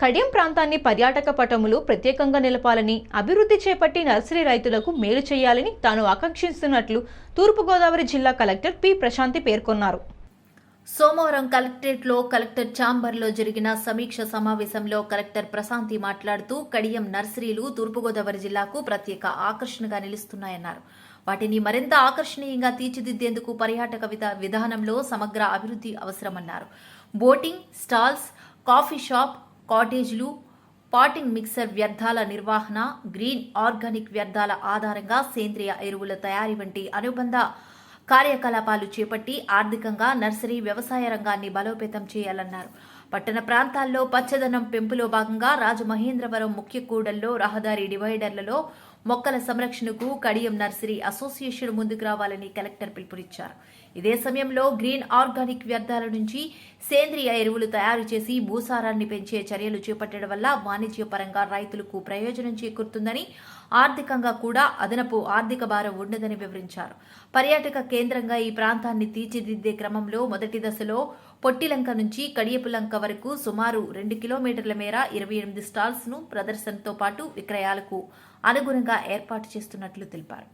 కడియం ప్రాంతాన్ని పర్యాటక పటములు ప్రత్యేకంగా నిలపాలని అభివృద్ధి చేపట్టి నర్సరీ రైతులకు మేలు చేయాలని తాను ఆకాంక్షిస్తున్నట్లు తూర్పుగోదావరి జిల్లా కలెక్టర్ పి. ప్రశాంతి పేర్కొన్నారు. సోమవారం కలెక్టరేట్లో కలెక్టర్ ఛాంబర్లో జరిగిన సమీక్ష సమావేశంలో కలెక్టర్ ప్రశాంతి మాట్లాడుతూ కడియం నర్సరీలు తూర్పుగోదావరి జిల్లాకు ప్రత్యేక ఆకర్షణగా నిలుస్తున్నాయన్నారు. వాటిని మరింత ఆకర్షణీయంగా తీర్చిదిద్దేందుకు పర్యాటక విధా విధానంలో సమగ్ర అభివృద్ధి అవసరమన్నారు. బోటింగ్ స్టాల్స్ కాఫీ షాప్ కాటేజీలు పాటింగ్ మిక్సర్ వ్యర్థాల నిర్వహణ గ్రీన్ ఆర్గానిక్ వ్యర్థాల ఆధారంగా సేంద్రియ ఎరువుల తయారీ వంటి అనుబంధ కార్యకలాపాలు చేపట్టి ఆర్థికంగా నర్సరీ వ్యవసాయ రంగాన్ని బలోపేతం చేయాలన్నారు. పట్టణ ప్రాంతాల్లో పచ్చదనం పెంపులో భాగంగా రాజమహేంద్రవరం ముఖ్య కూడల్లో రహదారి డివైడర్లలో మొక్కల సంరక్షణకు కడియం నర్సరీ అసోసియేషన్ ముందుకు రావాలని కలెక్టర్ పిలుపునిచ్చారు. ఇదే సమయంలో గ్రీన్ ఆర్గానిక్ వ్యర్థాల నుంచి సేంద్రియ ఎరువులు తయారు చేసి భూసారాన్ని పెంచే చర్యలు చేపట్టడం వల్ల వాణిజ్యపరంగా రైతులకు ప్రయోజనం చేకూరుతుందని ఆర్థికంగా కూడా అదనపు ఆర్థిక భారం ఉండదని వివరించారు. పర్యాటక కేంద్రంగా ఈ ప్రాంతాన్ని తీర్చిదిద్దే క్రమంలో మొదటి దశలో పొట్టిలంక నుంచి కడియపులంక వరకు సుమారు రెండు కిలోమీటర్ల మేర ఇరవై ఎనిమిది స్టాల్స్ను ప్రదర్శనతో పాటు విక్రయాలకు అనుగుణంగా ఏర్పాటు చేస్తున్నట్లు తెలిపారు.